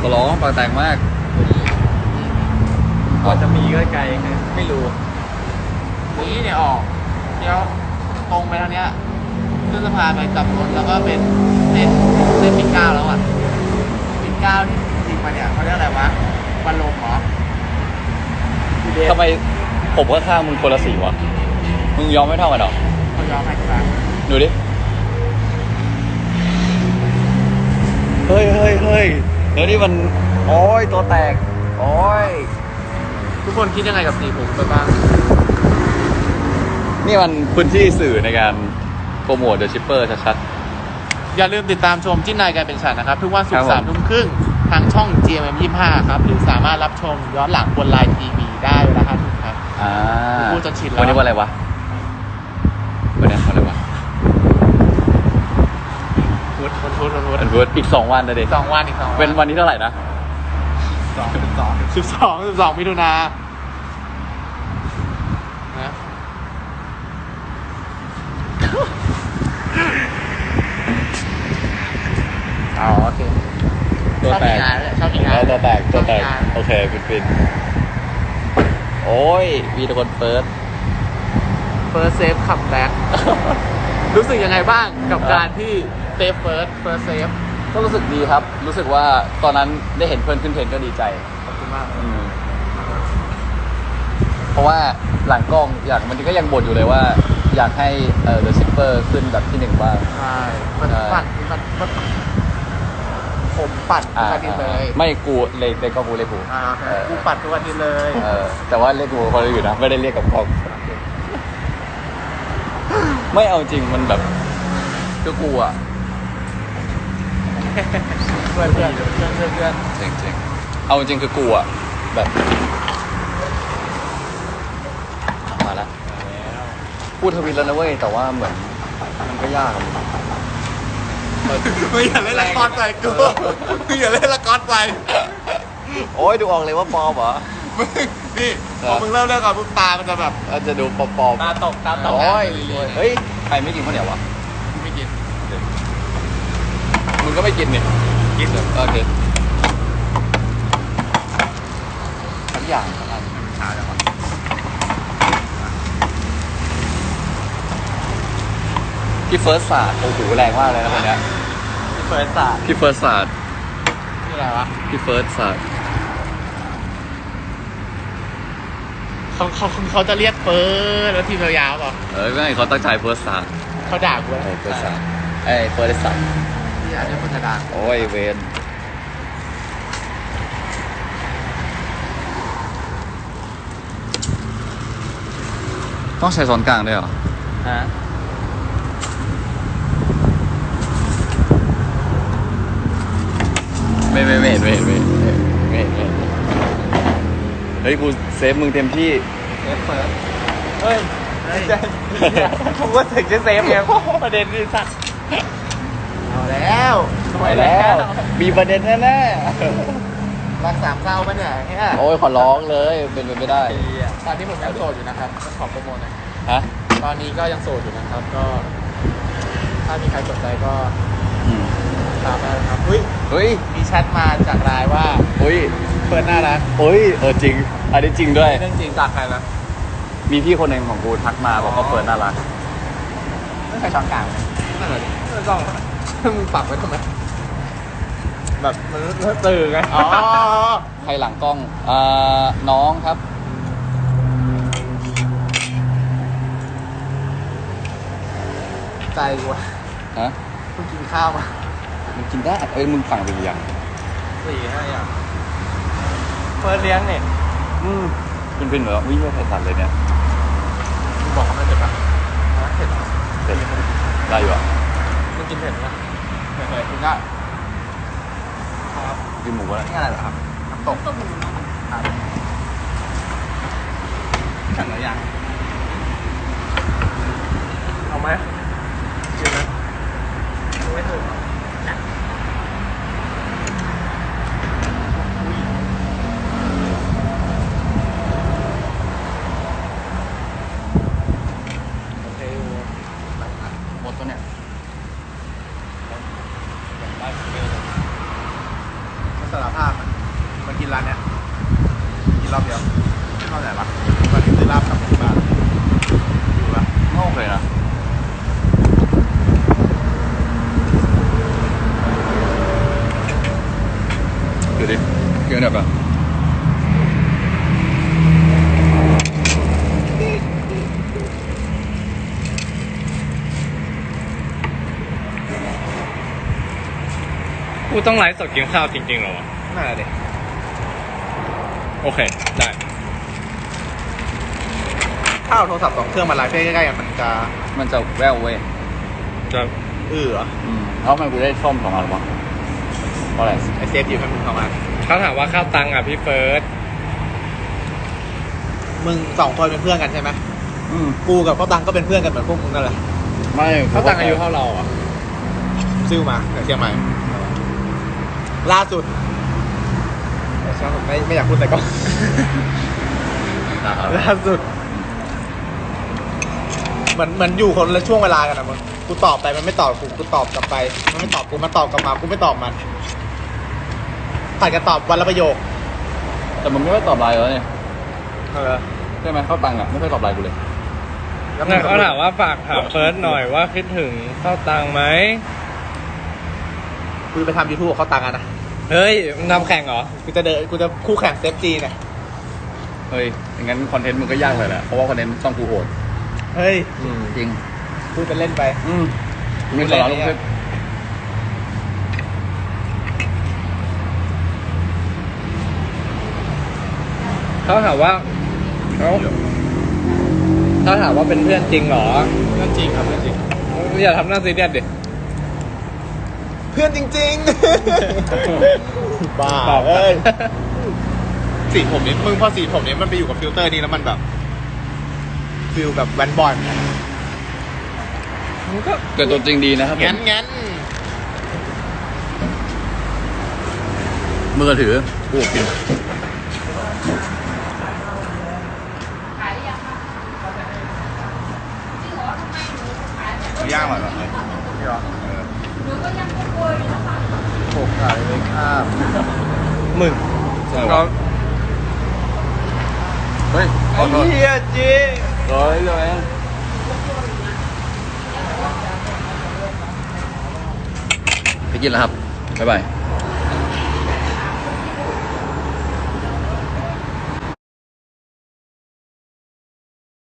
ขอร้องปากแตกมาก กว่าจะมีก็ไกลฮะไม่รู้ นี้เนี่ยออกเดี๋ยวตรงไปทางเนี้ยขึ้นสะพานไปกลับรถแล้วก็เป็นเส้นเส้นปิ่นเกล้าแล้วอะปิ่นเกล้าที่จริงมาเนี่ยเขาเรียกอะไรวะวันลมเหรอทำไมผมก็ข้างมึงคนละสีวะ มึงยอมไม่เท่ากันเหรอ เขายอมให้ใช่ไหมดูดิ เฮ้ยเฮ้ยเฮ้ย แล้วนี่มัน โอ้ยตัวแตก โอ้ย ทุกคนคิดยังไงกับสีผมไปบ้าง นี่มันพื้นที่สื่อในการโปรโมทเดอะชิปเปอร์ชัด อย่าลืมติดตามชมจิ้นนายกลายเป็นฉันนะครับ ทุกวันศุกครับร์ผมสามทุ่มครึ่งทางช่อง GMM 25ครับ หรือสามารถรับชมย้อนหลังบนไลน์ทีวีได้เวลาห้าทุ่มครับ ๆอ่าพูดจนชินแล้ว วันนี้วันอะไรวะวันนี้วันอะไร วะพุธพุธพุธพุธวันพุธอีกสองวันนะเด็สองวันอีกสองวันเป็นวันที่เท่าไหร่นะ สองสองสิบสองสิบสองมิถุนานะอ๋อโอเค ตัวแตกชอบกินงานเลยชอบกินงานแล้วตัวแตกตัวแตกชอบกินงาน โอเคฟินฟินโอ้ยมีแต่คนเฟิร์ส เฟิร์สเซฟคัมแบ็กรู้สึกยังไงบ้างกับครับการที่ เซฟเฟิร์สเฟิร์สเซฟก็รู้สึกดีครับ รู้สึกว่าตอนนั้นได้เห็นเพื่อนขึ้นเทรนก็ดีใจ ขอบคุณมากอืมเพราะว่าหลังกล้องอย่างมันก็ยังบ่นอยู่เลยว่า อยากให้เอ่อ The Shipper ขึ้นแบบที่หนึ่งบ้าง ใช่มันใช่ปั่นมันมันผมปัดทุกอาทิตย์เลยไม่กูเลยเลยก็กูเลยกูอ่าโอเคเออกูปัดทุกอาทิตย์เลยเออแต่ว่าเรียกกูคนอื่นนะไม่ได้เรียกกับกล้อง ไม่เอาจริงมันแบบก็กูอะ เพื่อนเพื่อนเพื่อนเพื่อนเพื่อนจริงจริงเอาจริงคือกูอะแบบ มาแล้วพูดทวิตแล้วนะเว้ย แต่ว่าเหมือน มันก็ยากอะไม่อย่าเล่นละครใส่กูไม่อย่าเล่นละครใส่โอ้ยดูออกเลยว่าปลอมเหรอ มึงนี่พอมึงเริ่มเรื่องก่อนปุ๊บตามันจะแบบ อาจจะดูปลอมๆตาตกตาตกโอ้ยเรื่อยๆเฮ้ยใครไม่กินข้าวเหนียววะ ไม่กิน มึง ก็ไม่กินนี่กินโอเคทั้งอย่างทั้งอันช้าจังวะพี่เฟิร์สศาสตร์โอ้โหแรงมากเลยนะคนเนี้ยเฟิร์สศาสตร์พี่เฟิร์สศาสตร์นี่อะไรวะพี่เฟิร์สศาสตร์เขาเขาเขาจะเรียกเฟิร์สแล้วทีมยาวๆเปล่าเออไม่เขาตั้งใจเฟิร์สศาสตร์เขาด่ากูเออเฟิร์สศาสตร์เอ้ยเฟิร์สศาสตร์ ที่อาจจะคนจะด่าโอ้ยเวนต้องใช้ซ้อนกลางด้วยเหรอฮะไม่ไม่ไม่เห็นไม่เห็นไม่เห็นไม่เห็นไม่เห็นเฮ้ยกูเซฟมึงเต็มที่เฟิร์สเฟิร์สเฮ้ยผมก็ถึงจะเซฟไงประเด็นนี่สัตว์เอา แล้วไปแล้ว มีประเด็นแน่รักสามเศร้าปะเนี่ยเนี่ยๆโอ้ยขอร้องเลยเป็นไปไม่ได้ตอนนี้ผมยังโสดอยู่นะครับก็ขอโปรโมทหนะฮะตอนนี้ก็ยังโสดอยู่นะครับ ก็ ถ้ามีใครสนใจก็อืมตามได้นะครับเฮ้ยเฮ้ยมีแชทมาจากไลน์ว่าเฮ้ยเฟิร์นน่ารักเฮ้ยเออจริง อันนี้จริงด้วย เรื่องจริงจากใครนะมีพี่คนหนึ่งของกูทักมาบอกว่าเฟิร์นน่ารักไม่ใครช้อนกลางเลยนั่นแหละดิเออต้อง มึงปักไว้ทำไมแบบมันตื่นไงอ๋อใครหลังกล้องอ่าน้องครับ ใจกูอะฮะเพิ่งกินข้าวมามึงกินได้เอ้ยมึงสั่งไปหรือยังสี่ห้าอย่างเฟิร์นเลี้ยงเนี่ยอืมเป็นเป็นเหรอวิ่งไม่ใส่สันเลยเนี่ยมึงบอกเขาไม่เผ็ดปะเผ็ดเสร็จได้อยู่อะมึงกินเผ็ดไหม เผ็ดกินได้ครับกินหมูอะไรนี่อะไรเหรอครับน้ำตกครับสั่งหรือยังเอาไหมกินไหมไม่ถูกโอเค หมดตัวเนี่ย ส สารภาพอะมากินร้านเนี้ยกินรอบเดียวรอบไหนวะตอนที่ซื้อลาบกลับบ้านอยู่ปะ โอเคนะดูดิ เกี่ยวเนี่ยปะกูต้องไลฟ์สดกินข้าวจริงๆเหรอวะน่าเลยโอเค ได้ ถ้าเอาโทรศัพท์สองเครื่องมาไลฟ์ใกล้ๆกันมันจะมันจะแววเว้ยจะเออเหรออืมแล้วทำไมกูได้ส้มสองอันวะเพราะอะไรไอเซฟอยู่ให้มึงเข้ามา เขาถามว่าข้าวตังค์อะพี่เฟิร์สมึงสองคนเป็นเพื่อนกันใช่ไหมอืมกูกับพ่อตังก็เป็นเพื่อนกันเหมือนพวกมึงนั่นแหละไม่ข้าวตังค์อายุเท่าเราอะซิ่วมาจากเชียงใหม่ ล่าสุดแต่ช่างผมไม่ไม่อยากพูดแต่ก็นะครับล่าสุดเหมือนเหมือนอยู่คนละช่วงเวลากันนะมึงกูตอบไปมันไม่ตอบกูกูตอบกลับไป มันไม่ตอบกูมันตอบกลับมากูไม่ตอบมัน ผ่านกันตอบวันละประโยคแต่มันไม่ค่อยตอบไลน์แล้วเนี่ยเออใช่ไหมเข้าตังค์อะไม่ค่อยตอบไลน์กูเลยแล้วเนี่ยเขาถามว่าฝากถามเฟิร์สหน่อยว่าคิดถึงข้าวตังค์ไหมกูไปทำยูทูบเขาตังค์อะนะเฮ้ยมึงทำแข่งเหรอกูจะเดินกูจะคู่แข่งเซฟจีเนี่ยเฮ้ยอย่างนั้นคอนเทนต์มึงก็ยากเลยแหละเพราะว่าคอนเทนต์ต้องกูโหดเฮ้ยจริงพูดเป็นเล่นไป อืมมีสาระลงคลิป เขาถามว่าเขาเขาถามว่าเป็นเพื่อนจริงเหรอเรื่องจริงครับเรื่องจริง อย่าทำหน้าซีเรียสดิ เพื่อนจริงๆ บ้าตอบ เอ้ยสีผมนี้มึงพอสีผมนี้มันไปอยู่กับฟิลเตอร์นี้แล้วมันแบบฟิลแบบแวนบอลมึงก็แต่ตัวจริงดีนะครับผมงั้นงั้นมือถือกูกิน ย่างหน่อยแบบนี้พี่หรอโขกไก่เลยครับหมึงใช่เราวะเฮ้ยขอโทษเฮียจริงร้อยเลยไปกินแล้วครับ บ๊ายบาย